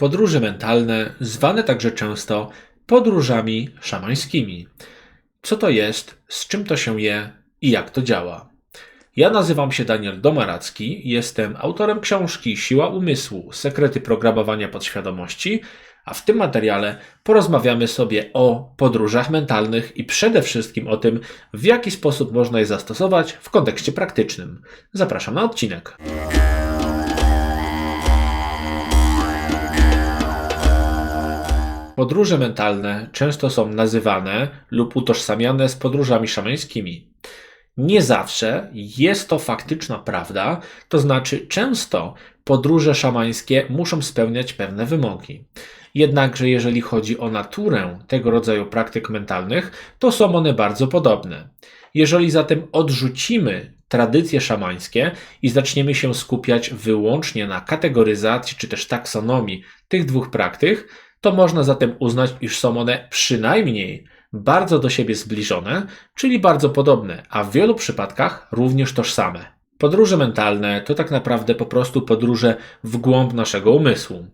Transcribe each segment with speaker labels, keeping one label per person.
Speaker 1: Podróże mentalne, zwane także często podróżami szamańskimi. Co to jest, z czym to się je i jak to działa? Ja nazywam się Daniel Domaracki, jestem autorem książki Siła Umysłu Sekrety Programowania Podświadomości, a w tym materiale porozmawiamy sobie o podróżach mentalnych i przede wszystkim o tym, w jaki sposób można je zastosować w kontekście praktycznym. Zapraszam na odcinek. Podróże mentalne często są nazywane lub utożsamiane z podróżami szamańskimi. Nie zawsze jest to faktyczna prawda, to znaczy często podróże szamańskie muszą spełniać pewne wymogi. Jednakże jeżeli chodzi o naturę tego rodzaju praktyk mentalnych, to są one bardzo podobne. Jeżeli zatem odrzucimy tradycje szamańskie i zaczniemy się skupiać wyłącznie na kategoryzacji czy też taksonomii tych dwóch praktyk, to można zatem uznać, iż są one przynajmniej bardzo do siebie zbliżone, czyli bardzo podobne, a w wielu przypadkach również tożsame. Podróże mentalne to tak naprawdę po prostu podróże w głąb naszego umysłu.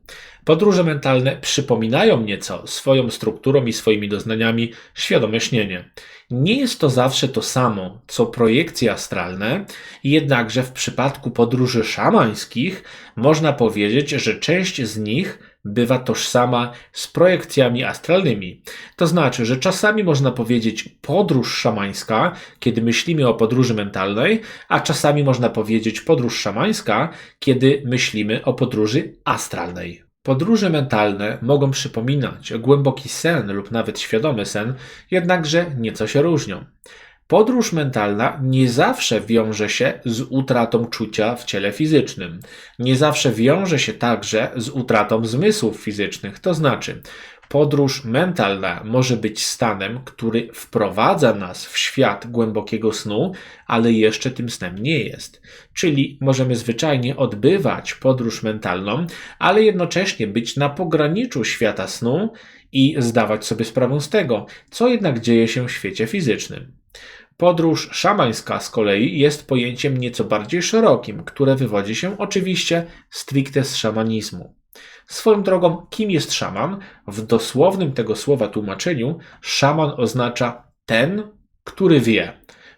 Speaker 1: Podróże mentalne przypominają nieco swoją strukturą i swoimi doznaniami świadome śnienie. Nie jest to zawsze to samo, co projekcje astralne, jednakże w przypadku podróży szamańskich można powiedzieć, że część z nich bywa tożsama z projekcjami astralnymi. To znaczy, że czasami można powiedzieć podróż szamańska, kiedy myślimy o podróży mentalnej, a czasami można powiedzieć podróż szamańska, kiedy myślimy o podróży astralnej. Podróże mentalne mogą przypominać głęboki sen lub nawet świadomy sen, jednakże nieco się różnią. Podróż mentalna nie zawsze wiąże się z utratą czucia w ciele fizycznym. Nie zawsze wiąże się także z utratą zmysłów fizycznych. To znaczy, podróż mentalna może być stanem, który wprowadza nas w świat głębokiego snu, ale jeszcze tym snem nie jest. Czyli możemy zwyczajnie odbywać podróż mentalną, ale jednocześnie być na pograniczu świata snu i zdawać sobie sprawę z tego, co jednak dzieje się w świecie fizycznym. Podróż szamańska z kolei jest pojęciem nieco bardziej szerokim, które wywodzi się oczywiście stricte z szamanizmu. Swoją drogą, kim jest szaman? W dosłownym tego słowa tłumaczeniu, szaman oznacza ten, który wie,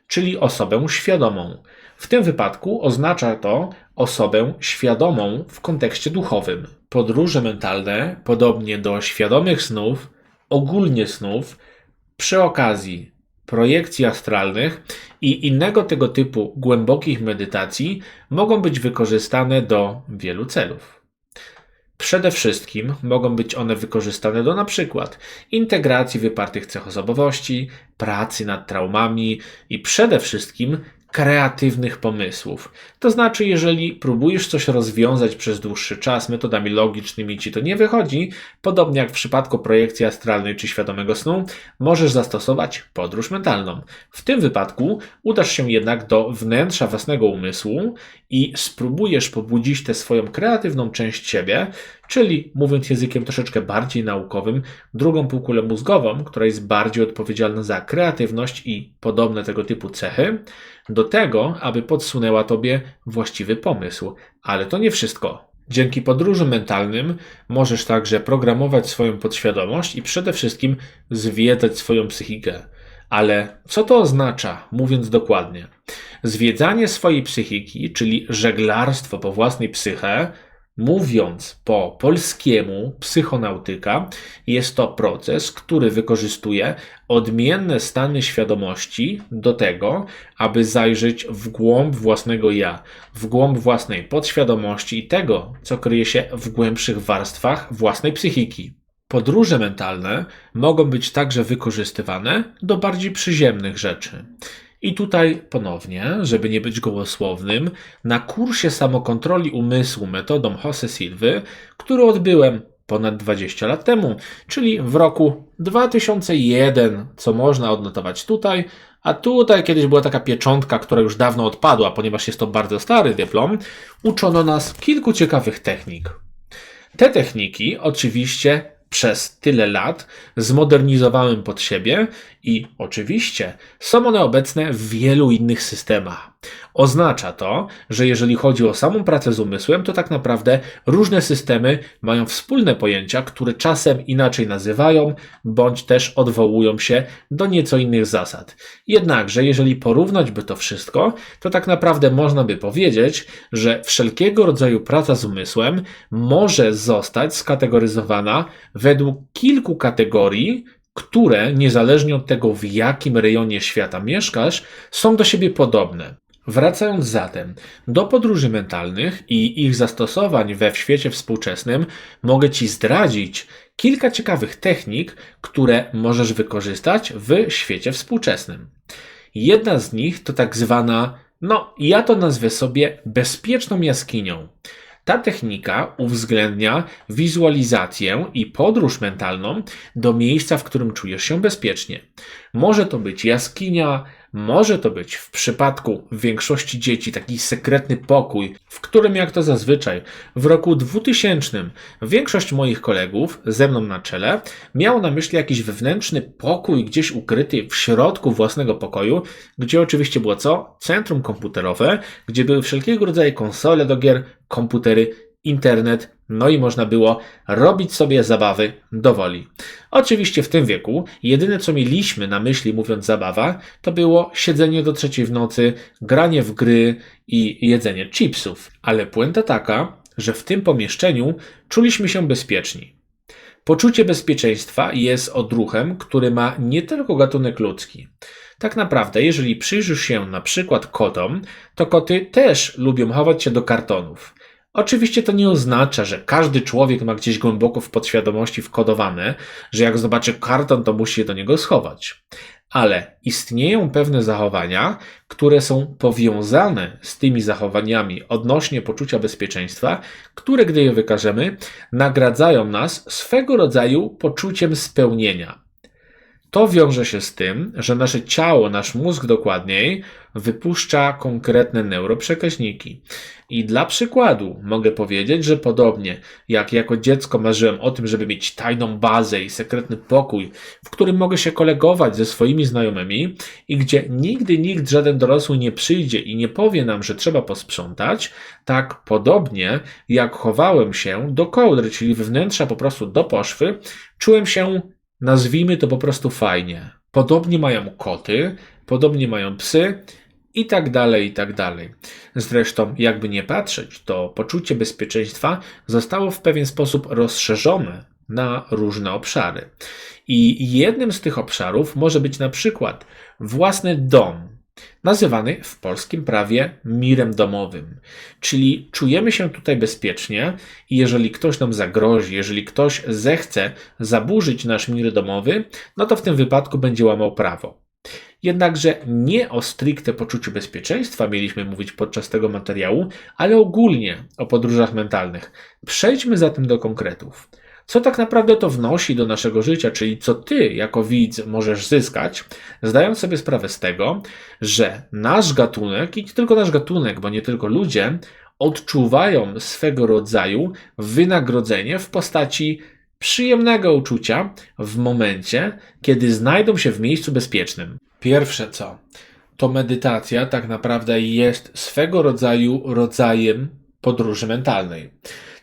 Speaker 1: czyli osobę świadomą. W tym wypadku oznacza to osobę świadomą w kontekście duchowym. Podróże mentalne, podobnie do świadomych snów, ogólnie snów, przy okazji projekcji astralnych i innego tego typu głębokich medytacji mogą być wykorzystane do wielu celów. Przede wszystkim mogą być one wykorzystane do przykład integracji wypartych cech osobowości, pracy nad traumami i przede wszystkim kreatywnych pomysłów. To znaczy, jeżeli próbujesz coś rozwiązać przez dłuższy czas metodami logicznymi ci to nie wychodzi, podobnie jak w przypadku projekcji astralnej czy świadomego snu, możesz zastosować podróż mentalną. W tym wypadku udasz się jednak do wnętrza własnego umysłu i spróbujesz pobudzić tę swoją kreatywną część siebie, czyli mówiąc językiem troszeczkę bardziej naukowym, drugą półkulę mózgową, która jest bardziej odpowiedzialna za kreatywność i podobne tego typu cechy, do tego, aby podsunęła Tobie właściwy pomysł. Ale to nie wszystko. Dzięki podróżom mentalnym możesz także programować swoją podświadomość i przede wszystkim zwiedzać swoją psychikę. Ale co to oznacza, mówiąc dokładnie? Zwiedzanie swojej psychiki, czyli żeglarstwo po własnej psyche, Mówiąc po polskiemu, psychonautyka jest to proces, który wykorzystuje odmienne stany świadomości do tego, aby zajrzeć w głąb własnego ja, w głąb własnej podświadomości i tego, co kryje się w głębszych warstwach własnej psychiki. Podróże mentalne mogą być także wykorzystywane do bardziej przyziemnych rzeczy. I tutaj ponownie, żeby nie być gołosłownym, na kursie samokontroli umysłu metodą Jose Silwy, który odbyłem ponad 20 lat temu, czyli w roku 2001, co można odnotować tutaj, a tutaj kiedyś była taka pieczątka, która już dawno odpadła, ponieważ jest to bardzo stary dyplom, uczono nas kilku ciekawych technik. Te techniki oczywiście przez tyle lat zmodernizowałem pod siebie i oczywiście są one obecne w wielu innych systemach. Oznacza to, że jeżeli chodzi o samą pracę z umysłem, to tak naprawdę różne systemy mają wspólne pojęcia, które czasem inaczej nazywają, bądź też odwołują się do nieco innych zasad. Jednakże, jeżeli porównać by to wszystko, to tak naprawdę można by powiedzieć, że wszelkiego rodzaju praca z umysłem może zostać skategoryzowana według kilku kategorii, które, niezależnie od tego, w jakim rejonie świata mieszkasz, są do siebie podobne. Wracając zatem do podróży mentalnych i ich zastosowań we świecie współczesnym, mogę Ci zdradzić kilka ciekawych technik, które możesz wykorzystać w świecie współczesnym. Jedna z nich to tak zwana, no ja to nazwę sobie bezpieczną jaskinią. Ta technika uwzględnia wizualizację i podróż mentalną do miejsca, w którym czujesz się bezpiecznie. Może to być jaskinia, może to być w przypadku większości dzieci taki sekretny pokój, w którym jak to zazwyczaj w roku 2000 większość moich kolegów ze mną na czele miało na myśli jakiś wewnętrzny pokój gdzieś ukryty w środku własnego pokoju, gdzie oczywiście było co? Centrum komputerowe, gdzie były wszelkiego rodzaju konsole do gier, komputery, internet, no i można było robić sobie zabawy do woli. Oczywiście w tym wieku jedyne co mieliśmy na myśli mówiąc zabawa, to było siedzenie do trzeciej w nocy, granie w gry i jedzenie chipsów. Ale puenta taka, że w tym pomieszczeniu czuliśmy się bezpieczni. Poczucie bezpieczeństwa jest odruchem, który ma nie tylko gatunek ludzki. Tak naprawdę, jeżeli przyjrzysz się na przykład kotom, to koty też lubią chować się do kartonów. Oczywiście to nie oznacza, że każdy człowiek ma gdzieś głęboko w podświadomości wkodowane, że jak zobaczy karton, to musi się do niego schować. Ale istnieją pewne zachowania, które są powiązane z tymi zachowaniami odnośnie poczucia bezpieczeństwa, które, gdy je wykażemy, nagradzają nas swego rodzaju poczuciem spełnienia. To wiąże się z tym, że nasze ciało, nasz mózg dokładniej, wypuszcza konkretne neuroprzekaźniki. I dla przykładu mogę powiedzieć, że podobnie jak jako dziecko marzyłem o tym, żeby mieć tajną bazę i sekretny pokój, w którym mogę się kolegować ze swoimi znajomymi i gdzie nigdy nikt, żaden dorosły nie przyjdzie i nie powie nam, że trzeba posprzątać, tak podobnie jak chowałem się do kołdry, czyli wnętrza po prostu do poszwy, czułem się Nazwijmy to po prostu fajnie. Podobnie mają koty, podobnie mają psy i tak dalej, i tak dalej. Zresztą, jakby nie patrzeć, to poczucie bezpieczeństwa zostało w pewien sposób rozszerzone na różne obszary. I jednym z tych obszarów może być na przykład własny dom, nazywany w polskim prawie mirem domowym. Czyli czujemy się tutaj bezpiecznie i jeżeli ktoś nam zagrozi, jeżeli ktoś zechce zaburzyć nasz mir domowy, no to w tym wypadku będzie łamał prawo. Jednakże nie o stricte poczuciu bezpieczeństwa mieliśmy mówić podczas tego materiału, ale ogólnie o podróżach mentalnych. Przejdźmy zatem do konkretów co tak naprawdę to wnosi do naszego życia, czyli co ty jako widz możesz zyskać, zdając sobie sprawę z tego, że nasz gatunek i nie tylko nasz gatunek, bo nie tylko ludzie, odczuwają swego rodzaju wynagrodzenie w postaci przyjemnego uczucia w momencie, kiedy znajdą się w miejscu bezpiecznym. Pierwsze co, to medytacja tak naprawdę jest swego rodzaju rodzajem podróży mentalnej.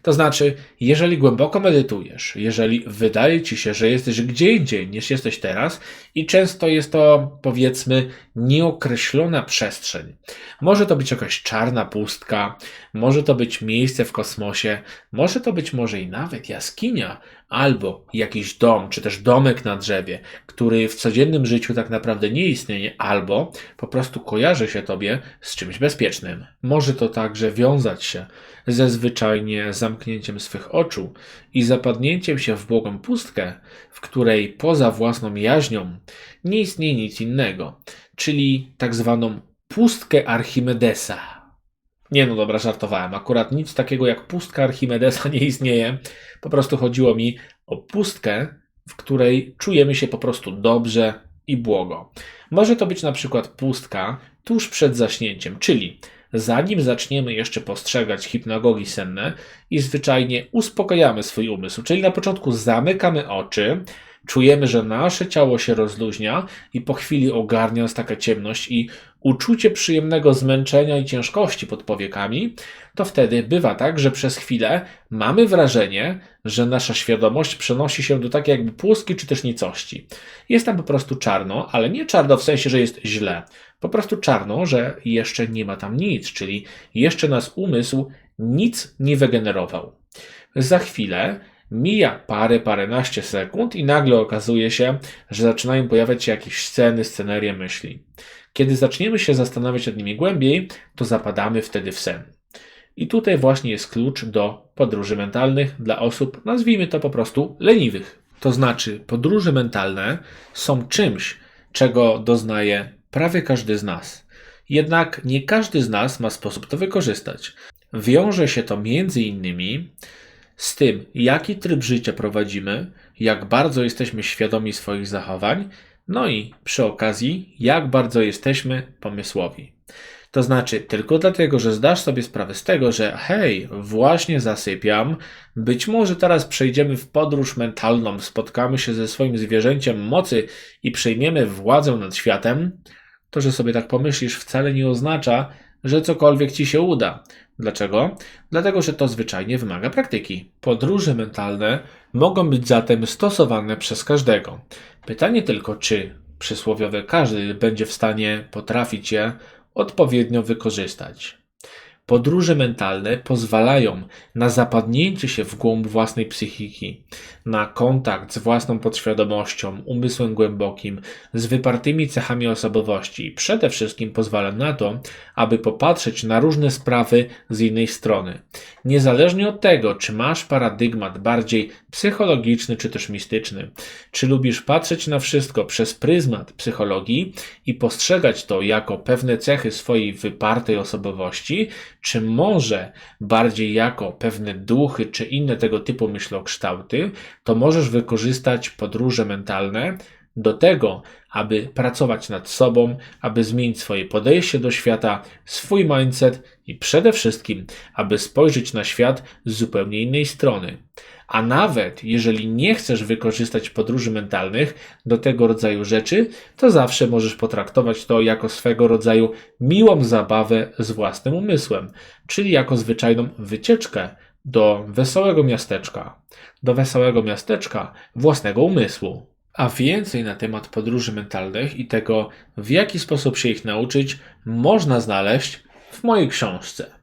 Speaker 1: To znaczy, jeżeli głęboko medytujesz, jeżeli wydaje ci się, że jesteś gdzie indziej niż jesteś teraz, i często jest to, powiedzmy, nieokreślona przestrzeń. Może to być jakaś czarna pustka, może to być miejsce w kosmosie, może to być może i nawet jaskinia, albo jakiś dom, czy też domek na drzewie, który w codziennym życiu tak naprawdę nie istnieje, albo po prostu kojarzy się tobie z czymś bezpiecznym. Może to także wiązać się ze zwyczajnie zamknięciem swych oczu i zapadnięciem się w błogą pustkę, w której poza własną jaźnią nie istnieje nic innego, czyli tak zwaną pustkę Archimedesa. Nie no dobra, żartowałem. Akurat nic takiego jak pustka Archimedesa nie istnieje. Po prostu chodziło mi o pustkę, w której czujemy się po prostu dobrze i błogo. Może to być na przykład pustka tuż przed zaśnięciem, czyli zanim zaczniemy jeszcze postrzegać hipnagogi senne i zwyczajnie uspokajamy swój umysł. Czyli na początku zamykamy oczy, czujemy, że nasze ciało się rozluźnia i po chwili ogarnia nas taka ciemność i uczucie przyjemnego zmęczenia i ciężkości pod powiekami, to wtedy bywa tak, że przez chwilę mamy wrażenie, że nasza świadomość przenosi się do takiej jakby pustki czy też nicości. Jest tam po prostu czarno, ale nie czarno w sensie, że jest źle. Po prostu czarno, że jeszcze nie ma tam nic, czyli jeszcze nas umysł nic nie wygenerował. Za chwilę mija parę, paręnaście sekund i nagle okazuje się, że zaczynają pojawiać się jakieś sceny, scenerie myśli. Kiedy zaczniemy się zastanawiać nad nimi głębiej, to zapadamy wtedy w sen. I tutaj właśnie jest klucz do podróży mentalnych dla osób, nazwijmy to po prostu leniwych. To znaczy, podróże mentalne są czymś, czego doznaje prawie każdy z nas. Jednak nie każdy z nas ma sposób to wykorzystać. Wiąże się to między innymi z tym, jaki tryb życia prowadzimy, jak bardzo jesteśmy świadomi swoich zachowań, no i przy okazji, jak bardzo jesteśmy pomysłowi. To znaczy, tylko dlatego, że zdasz sobie sprawę z tego, że hej, właśnie zasypiam, być może teraz przejdziemy w podróż mentalną, spotkamy się ze swoim zwierzęciem mocy i przejmiemy władzę nad światem, to, że sobie tak pomyślisz, wcale nie oznacza, że cokolwiek ci się uda. Dlaczego? Dlatego, że to zwyczajnie wymaga praktyki. Podróże mentalne mogą być zatem stosowane przez każdego. Pytanie tylko, czy przysłowiowy każdy będzie w stanie potrafić je odpowiednio wykorzystać. Podróże mentalne pozwalają na zapadnięcie się w głąb własnej psychiki, na kontakt z własną podświadomością, umysłem głębokim, z wypartymi cechami osobowości przede wszystkim pozwala na to, aby popatrzeć na różne sprawy z innej strony. Niezależnie od tego, czy masz paradygmat bardziej psychologiczny czy też mistyczny, czy lubisz patrzeć na wszystko przez pryzmat psychologii i postrzegać to jako pewne cechy swojej wypartej osobowości, czy może bardziej jako pewne duchy czy inne tego typu myślokształty, to możesz wykorzystać podróże mentalne do tego, aby pracować nad sobą, aby zmienić swoje podejście do świata, swój mindset i przede wszystkim, aby spojrzeć na świat z zupełnie innej strony. A nawet jeżeli nie chcesz wykorzystać podróży mentalnych do tego rodzaju rzeczy, to zawsze możesz potraktować to jako swego rodzaju miłą zabawę z własnym umysłem, czyli jako zwyczajną wycieczkę do wesołego miasteczka, do wesołego miasteczka własnego umysłu. A więcej na temat podróży mentalnych i tego, w jaki sposób się ich nauczyć, można znaleźć w mojej książce.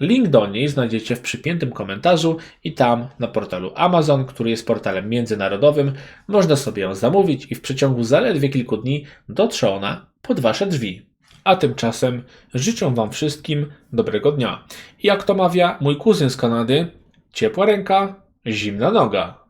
Speaker 1: Link do niej znajdziecie w przypiętym komentarzu i tam na portalu Amazon, który jest portalem międzynarodowym, można sobie ją zamówić i w przeciągu zaledwie kilku dni dotrze ona pod Wasze drzwi. A tymczasem życzę Wam wszystkim dobrego dnia. Jak to mawia mój kuzyn z Kanady, ciepła ręka, zimna noga.